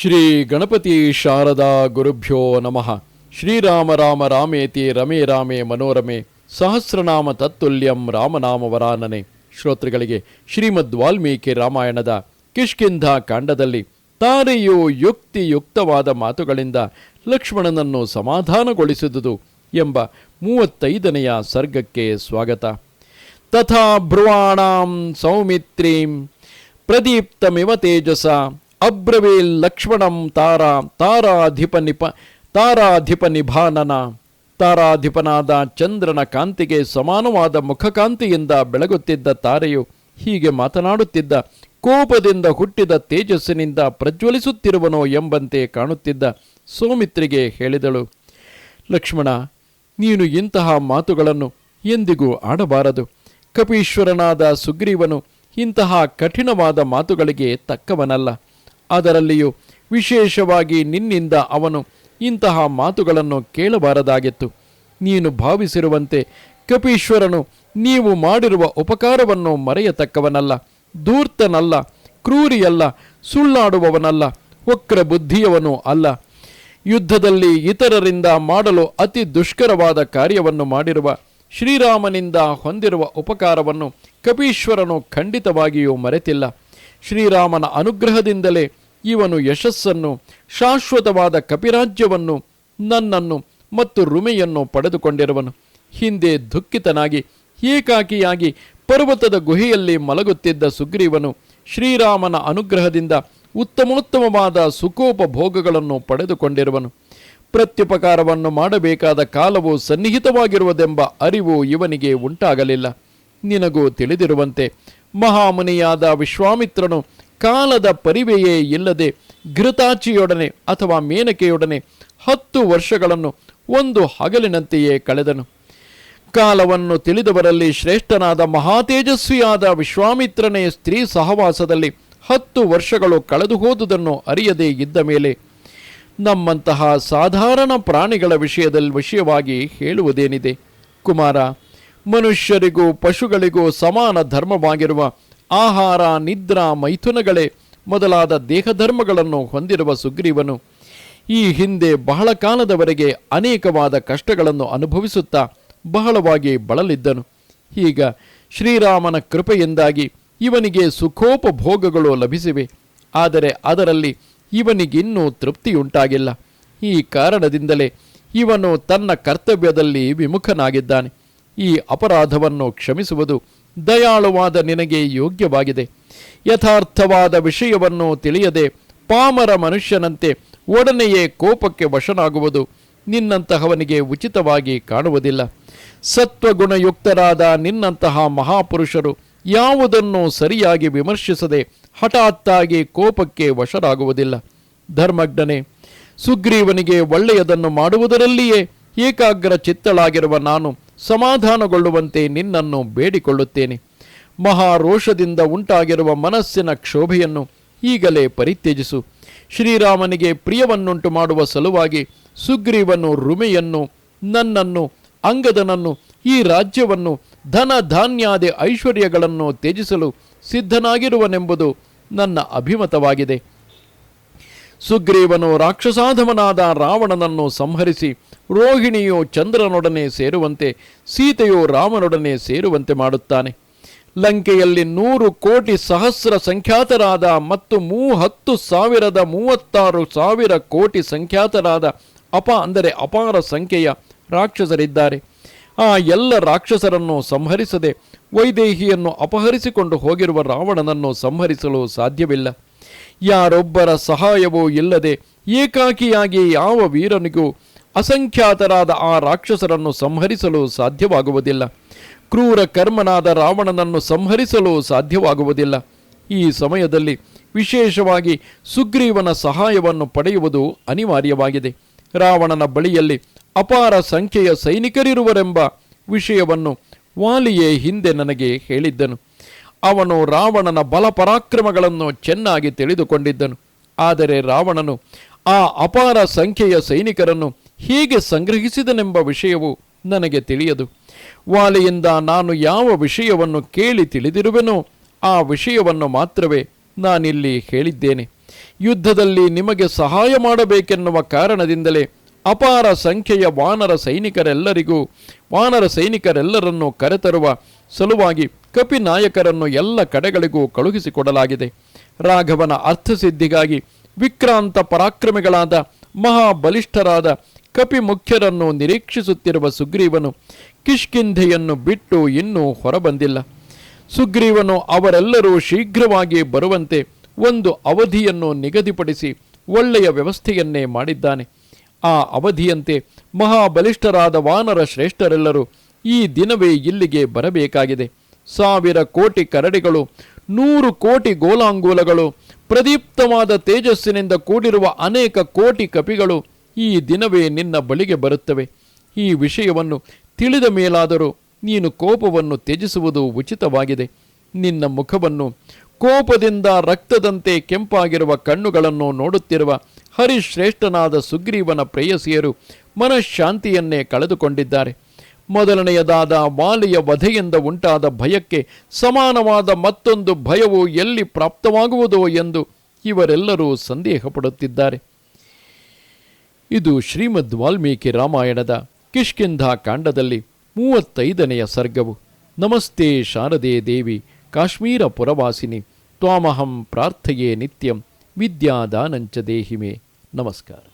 ಶ್ರೀ ಗಣಪತಿ ಶಾರದಾ ಗುರುಭ್ಯೋ ನಮಃ. ಶ್ರೀರಾಮ ರಾಮ ರಾಮೇತಿ ರಮೇ ರಾಮೇ ಮನೋರಮೆ. ಸಹಸ್ರನಾಮ ತತ್ತುಲ್ಯಂ ರಾಮನಾಮ ವರಾನನೆ ಶ್ರೋತೃಗಳಿಗೆ ಶ್ರೀಮದ್ ವಾಲ್ಮೀಕಿ ರಾಮಾಯಣದ ಕಿಷ್ಕಿಂಧ ಕಾಂಡದಲ್ಲಿ ತಾರೆಯು ಯುಕ್ತಿಯುಕ್ತವಾದ ಮಾತುಗಳಿಂದ ಲಕ್ಷ್ಮಣನನ್ನು ಸಮಾಧಾನಗೊಳಿಸಿದುದು ಎಂಬ ಮೂವತ್ತೈದನೆಯ ಸರ್ಗಕ್ಕೆ ಸ್ವಾಗತ. ತಥಾ ಭ್ರುವಾಣಾಂ ಸೌಮಿತ್ರೀಂ ಪ್ರದೀಪ್ತಮಿವ ತೇಜಸ ಅಬ್ರವೀಲ್ ಲಕ್ಷ್ಮಣಂ ತಾರಾ, ತಾರಾಧಿಪ ನಿಪ, ತಾರಾಧಿಪ ನಿಭಾನನ. ತಾರಾಧಿಪನಾದ ಚಂದ್ರನ ಕಾಂತಿಗೆ ಸಮಾನವಾದ ಮುಖಕಾಂತಿಯಿಂದ ಬೆಳಗುತ್ತಿದ್ದ ತಾರೆಯು ಹೀಗೆ ಮಾತನಾಡುತ್ತಿದ್ದ, ಕೋಪದಿಂದ ಹುಟ್ಟಿದ ತೇಜಸ್ಸಿನಿಂದ ಪ್ರಜ್ವಲಿಸುತ್ತಿರುವನೋ ಎಂಬಂತೆ ಕಾಣುತ್ತಿದ್ದ ಸೌಮಿತ್ರಿಗೆ ಹೇಳಿದಳು, ಲಕ್ಷ್ಮಣ, ನೀನು ಇಂತಹ ಮಾತುಗಳನ್ನು ಎಂದಿಗೂ ಆಡಬಾರದು. ಕಪೀಶ್ವರನಾದ ಸುಗ್ರೀವನು ಇಂತಹ ಕಠಿಣವಾದ ಮಾತುಗಳಿಗೆ ತಕ್ಕವನಲ್ಲ. ಅದರಲ್ಲಿಯೂ ವಿಶೇಷವಾಗಿ ನಿನ್ನಿಂದ ಅವನು ಇಂತಹ ಮಾತುಗಳನ್ನು ಕೇಳಬಾರದಾಗಿತ್ತು. ನೀನು ಭಾವಿಸಿರುವಂತೆ ಕಪೀಶ್ವರನು ನೀವು ಮಾಡಿರುವ ಉಪಕಾರವನ್ನು ಮರೆಯತಕ್ಕವನಲ್ಲ ದೂರ್ತನಲ್ಲ ಕ್ರೂರಿಯಲ್ಲ, ಸುಳ್ಳಾಡುವವನಲ್ಲ ವಕ್ರ ಬುದ್ಧಿಯವನು ಅಲ್ಲ. ಯುದ್ಧದಲ್ಲಿ ಇತರರಿಂದ ಮಾಡಲು ಅತಿ ದುಷ್ಕರವಾದ ಕಾರ್ಯವನ್ನು ಮಾಡಿರುವ ಶ್ರೀರಾಮನಿಂದ ಹೊಂದಿರುವ ಉಪಕಾರವನ್ನು ಕಪೀಶ್ವರನು ಖಂಡಿತವಾಗಿಯೂ ಮರೆತಿಲ್ಲ. ಶ್ರೀರಾಮನ ಅನುಗ್ರಹದಿಂದಲೇ ಇವನು ಯಶಸ್ಸನ್ನು, ಶಾಶ್ವತವಾದ ಕಪಿರಾಜ್ಯವನ್ನು, ನನ್ನನ್ನು ಮತ್ತು ರುಮೆಯನ್ನು ಪಡೆದುಕೊಂಡಿರುವನು. ಹಿಂದೆ ದುಃಖಿತನಾಗಿ, ಏಕಾಕಿಯಾಗಿ, ಪರ್ವತದ ಗುಹೆಯಲ್ಲಿ ಮಲಗುತ್ತಿದ್ದ ಸುಗ್ರೀವನು ಶ್ರೀರಾಮನ ಅನುಗ್ರಹದಿಂದ ಉತ್ತಮೋತ್ತಮವಾದ ಸುಖೋಪಭೋಗಗಳನ್ನು ಪಡೆದುಕೊಂಡಿರುವನು. ಪ್ರತ್ಯುಪಕಾರವನ್ನು ಮಾಡಬೇಕಾದ ಕಾಲವು ಸನ್ನಿಹಿತವಾಗಿರುವುದೆಂಬ ಅರಿವು ಇವನಿಗೆ ಉಂಟಾಗಲಿಲ್ಲ. ನಿನಗೂ ತಿಳಿದಿರುವಂತೆ ಮಹಾಮುನಿಯಾದ ವಿಶ್ವಾಮಿತ್ರನು ಕಾಲದ ಪರಿವೆಯೇ ಇಲ್ಲದೆ ಘೃತಾಚಿಯೊಡನೆ ಅಥವಾ ಮೇನಕೆಯೊಡನೆ ಹತ್ತು ವರ್ಷಗಳನ್ನು ಒಂದು ಹಗಲಿನಂತೆಯೇ ಕಳೆದನು. ಕಾಲವನ್ನು ತಿಳಿದವರಲ್ಲಿ ಶ್ರೇಷ್ಠನಾದ ಮಹಾತೇಜಸ್ವಿಯಾದ ವಿಶ್ವಾಮಿತ್ರನೇ ಸ್ತ್ರೀ ಸಹವಾಸದಲ್ಲಿ ಹತ್ತು ವರ್ಷಗಳು ಕಳೆದು ಹೋದುದನ್ನು ಅರಿಯದೇ ಇದ್ದ ಮೇಲೆ ನಮ್ಮಂತಹ ಸಾಧಾರಣ ಪ್ರಾಣಿಗಳ ವಿಷಯದಲ್ಲಿ ವಿಷಯವಾಗಿ ಹೇಳುವುದೇನಿದೆ? ಕುಮಾರ ಮನುಷ್ಯರಿಗೂ ಪಶುಗಳಿಗೂ ಸಮಾನ ಧರ್ಮವಾಗಿರುವ ಆಹಾರ, ನಿದ್ರಾ, ಮೈಥುನಗಳೇ ಮೊದಲಾದ ದೇಹಧರ್ಮಗಳನ್ನು ಹೊಂದಿರುವ ಸುಗ್ರೀವನು ಈ ಹಿಂದೆ ಬಹಳ ಕಾಲದವರೆಗೆ ಅನೇಕವಾದ ಕಷ್ಟಗಳನ್ನು ಅನುಭವಿಸುತ್ತಾ ಬಹಳವಾಗಿ ಬಳಲಿದ್ದನು. ಈಗ ಶ್ರೀರಾಮನ ಕೃಪೆಯಿಂದಾಗಿ ಇವನಿಗೆ ಸುಖೋಪಭೋಗಗಳು ಲಭಿಸಿವೆ. ಆದರೆ ಅದರಲ್ಲಿ ಇವನಿಗಿನ್ನೂ ತೃಪ್ತಿಯುಂಟಾಗಿಲ್ಲ. ಈ ಕಾರಣದಿಂದಲೇ ಇವನು ತನ್ನ ಕರ್ತವ್ಯದಲ್ಲಿ ವಿಮುಖನಾಗಿದ್ದಾನೆ. ಈ ಅಪರಾಧವನ್ನು ಕ್ಷಮಿಸುವುದು ದಯಾಳುವಾದ ನಿನಗೆ ಯೋಗ್ಯವಾಗಿದೆ. ಯಥಾರ್ಥವಾದ ವಿಷಯವನ್ನು ತಿಳಿಯದೆ ಪಾಮರ ಮನುಷ್ಯನಂತೆ ಒಡನೆಯೇ ಕೋಪಕ್ಕೆ ವಶನಾಗುವುದು ನಿನ್ನಂತಹವನಿಗೆ ಉಚಿತವಾಗಿ ಕಾಣುವುದಿಲ್ಲ. ಸತ್ವಗುಣಯುಕ್ತರಾದ ನಿನ್ನಂತಹ ಮಹಾಪುರುಷರು ಯಾವುದನ್ನು ಸರಿಯಾಗಿ ವಿಮರ್ಶಿಸದೆ ಹಠಾತ್ತಾಗಿ ಕೋಪಕ್ಕೆ ವಶರಾಗುವುದಿಲ್ಲ. ಧರ್ಮಜ್ಞನೆ, ಸುಗ್ರೀವನಿಗೆ ಒಳ್ಳೆಯದನ್ನು ಮಾಡುವುದರಲ್ಲಿಯೇ ಏಕಾಗ್ರ ಚಿತ್ತಳಾಗಿರುವ ನಾನು ಸಮಾಧಾನಗೊಳ್ಳುವಂತೆ ನಿನ್ನನ್ನು ಬೇಡಿಕೊಳ್ಳುತ್ತೇನೆ. ಮಹಾರೋಷದಿಂದ ಉಂಟಾಗಿರುವ ಮನಸ್ಸಿನ ಕ್ಷೋಭೆಯನ್ನು ಈಗಲೇ ಪರಿತ್ಯಜಿಸು. ಶ್ರೀರಾಮನಿಗೆ ಪ್ರಿಯವನ್ನುಂಟು ಮಾಡುವ ಸಲುವಾಗಿ ಸುಗ್ರೀವನು ರುಮೆಯನ್ನು ನನ್ನನ್ನು, ಅಂಗದನನ್ನು, ಈ ರಾಜ್ಯವನ್ನು ಧನ ಧಾನ್ಯಾದಿ ಐಶ್ವರ್ಯಗಳನ್ನು ತ್ಯಜಿಸಲು ಸಿದ್ಧನಾಗಿರುವನೆಂಬುದು ನನ್ನ ಅಭಿಮತವಾಗಿದೆ. ಸುಗ್ರೀವನು ರಾಕ್ಷಸಾಧಮನಾದ ರಾವಣನನ್ನು ಸಂಹರಿಸಿ ರೋಹಿಣಿಯು ಚಂದ್ರನೊಡನೆ ಸೇರುವಂತೆ ಸೀತೆಯು ರಾಮನೊಡನೆ ಸೇರುವಂತೆ ಮಾಡುತ್ತಾನೆ. ಲಂಕೆಯಲ್ಲಿ ನೂರು ಕೋಟಿ ಸಹಸ್ರ ಸಂಖ್ಯಾತರಾದ ಮತ್ತು ಮೂವತ್ತು ಸಾವಿರದ ಮೂವತ್ತಾರು ಸಾವಿರ ಕೋಟಿ ಸಂಖ್ಯಾತರಾದ ಅಪ ಅಂದರೆ ಅಪಾರ ಸಂಖ್ಯೆಯ ರಾಕ್ಷಸರಿದ್ದಾರೆ. ಆ ಎಲ್ಲ ರಾಕ್ಷಸರನ್ನು ಸಂಹರಿಸದೆ ವೈದೇಹಿಯನ್ನು ಅಪಹರಿಸಿಕೊಂಡು ಹೋಗಿರುವ ರಾವಣನನ್ನು ಸಂಹರಿಸಲು ಸಾಧ್ಯವಿಲ್ಲ. ಯಾರೊಬ್ಬರ ಸಹಾಯವೂ ಇಲ್ಲದೆ ಏಕಾಕಿಯಾಗಿ ಯಾವ ವೀರನಿಗೂ ಅಸಂಖ್ಯಾತರಾದ ಆ ರಾಕ್ಷಸರನ್ನು ಸಂಹರಿಸಲು ಸಾಧ್ಯವಾಗುವುದಿಲ್ಲ. ಕ್ರೂರ ಕರ್ಮನಾದ ರಾವಣನನ್ನು ಸಂಹರಿಸಲು ಸಾಧ್ಯವಾಗುವುದಿಲ್ಲ. ಈ ಸಮಯದಲ್ಲಿ ವಿಶೇಷವಾಗಿ ಸುಗ್ರೀವನ ಸಹಾಯವನ್ನು ಪಡೆಯುವುದು ಅನಿವಾರ್ಯವಾಗಿದೆ. ರಾವಣನ ಬಳಿಯಲ್ಲಿ ಅಪಾರ ಸಂಖ್ಯೆಯ ಸೈನಿಕರಿರುವರೆಂಬ ವಿಷಯವನ್ನು ವಾಲಿಯೇ ಹಿಂದೆ ನನಗೆ ಹೇಳಿದ್ದನು. ಅವನು ರಾವಣನ ಬಲಪರಾಕ್ರಮಗಳನ್ನು ಚೆನ್ನಾಗಿ ತಿಳಿದುಕೊಂಡಿದ್ದನು. ಆದರೆ ರಾವಣನು ಆ ಅಪಾರ ಸಂಖ್ಯೆಯ ಸೈನಿಕರನ್ನು ಹೀಗೆ ಸಂಗ್ರಹಿಸಿದನೆಂಬ ವಿಷಯವು ನನಗೆ ತಿಳಿಯದು. ವಾಲೆಯಿಂದ ನಾನು ಯಾವ ವಿಷಯವನ್ನು ಕೇಳಿ ತಿಳಿದಿರುವೆನೋ ಆ ವಿಷಯವನ್ನು ಮಾತ್ರವೇ ನಾನಿಲ್ಲಿ ಹೇಳಿದ್ದೇನೆ. ಯುದ್ಧದಲ್ಲಿ ನಿಮಗೆ ಸಹಾಯ ಮಾಡಬೇಕೆನ್ನುವ ಕಾರಣದಿಂದಲೇ ಅಪಾರ ಸಂಖ್ಯೆಯ ವಾನರ ಸೈನಿಕರೆಲ್ಲರಿಗೂ, ವಾನರ ಸೈನಿಕರೆಲ್ಲರನ್ನು ಕರೆತರುವ ಸಲುವಾಗಿ ಕಪಿ ನಾಯಕರನ್ನು ಎಲ್ಲ ಕಡೆಗಳಿಗೂ ಕಳುಹಿಸಿಕೊಡಲಾಗಿದೆ. ರಾಘವನ ಅರ್ಥಸಿದ್ಧಿಗಾಗಿ ವಿಕ್ರಾಂತ ಪರಾಕ್ರಮಿಗಳಾದ ಮಹಾಬಲಿಷ್ಠರಾದ ಕಪಿ ಮುಖ್ಯರನ್ನು ನಿರೀಕ್ಷಿಸುತ್ತಿರುವ ಸುಗ್ರೀವನು ಕಿಷ್ಕಿಂಧೆಯನ್ನು ಬಿಟ್ಟು ಇನ್ನೂ ಹೊರಬಂದಿಲ್ಲ. ಸುಗ್ರೀವನು ಅವರೆಲ್ಲರೂ ಶೀಘ್ರವಾಗಿ ಬರುವಂತೆ ಒಂದು ಅವಧಿಯನ್ನು ನಿಗದಿಪಡಿಸಿ ಒಳ್ಳೆಯ ವ್ಯವಸ್ಥೆಯನ್ನೇ ಮಾಡಿದ್ದಾನೆ. ಆ ಅವಧಿಯಂತೆ ಮಹಾಬಲಿಷ್ಠರಾದ ವಾನರ ಶ್ರೇಷ್ಠರೆಲ್ಲರೂ ಈ ದಿನವೇ ಇಲ್ಲಿಗೆ ಬರಬೇಕಾಗಿದೆ. ಸಾವಿರ ಕೋಟಿ ಕರಡಿಗಳು, ನೂರು ಕೋಟಿ ಗೋಲಾಂಗೂಲಗಳು, ಪ್ರದೀಪ್ತವಾದ ತೇಜಸ್ಸಿನಿಂದ ಕೂಡಿರುವ ಅನೇಕ ಕೋಟಿ ಕಪಿಗಳು ಈ ದಿನವೇ ನಿನ್ನ ಬಳಿಗೆ ಬರುತ್ತವೆ. ಈ ವಿಷಯವನ್ನು ತಿಳಿದ ಮೇಲಾದರೂ ನೀನು ಕೋಪವನ್ನು ತ್ಯಜಿಸುವುದು ಉಚಿತವಾಗಿದೆ. ನಿನ್ನ ಮುಖವನ್ನು ಕೋಪದಿಂದ ರಕ್ತದಂತೆ ಕೆಂಪಾಗಿರುವ ಕಣ್ಣುಗಳನ್ನು ನೋಡುತ್ತಿರುವ ಹರಿಶ್ರೇಷ್ಠನಾದ ಸುಗ್ರೀವನ ಪ್ರೇಯಸಿಯರು ಮನಃಶಾಂತಿಯನ್ನೇ ಕಳೆದುಕೊಂಡಿದ್ದಾರೆ. ಮೊದಲನೆಯದಾದ ಮಾಲೆಯ ವಧೆಯಿಂದ ಉಂಟಾದ ಭಯಕ್ಕೆ ಸಮಾನವಾದ ಮತ್ತೊಂದು ಭಯವು ಎಲ್ಲಿ ಪ್ರಾಪ್ತವಾಗುವುದೋ ಎಂದು ಇವರೆಲ್ಲರೂ ಸಂದೇಹಪಡುತ್ತಿದ್ದಾರೆ. ಇದು ಶ್ರೀಮದ್ ವಾಲ್ಮೀಕಿ ರಾಮಾಯಣದ ಕಿಷ್ಕಿಂಧ ಕಾಂಡದಲ್ಲಿ ಮೂವತ್ತೈದನೆಯ ಸರ್ಗವು. ನಮಸ್ತೆ ಶಾರದೆ ದೇವಿ, ಕಾಶ್ಮೀರ ಪುರವಾಸಿನಿ, ತ್ವಾಮಹಂ ಪ್ರಾರ್ಥೆಯೇ ನಿತ್ಯಂ, ವಿದ್ಯಾದಾನಂಚ ದೇಹಿಮೆ. ನಮಸ್ಕಾರ.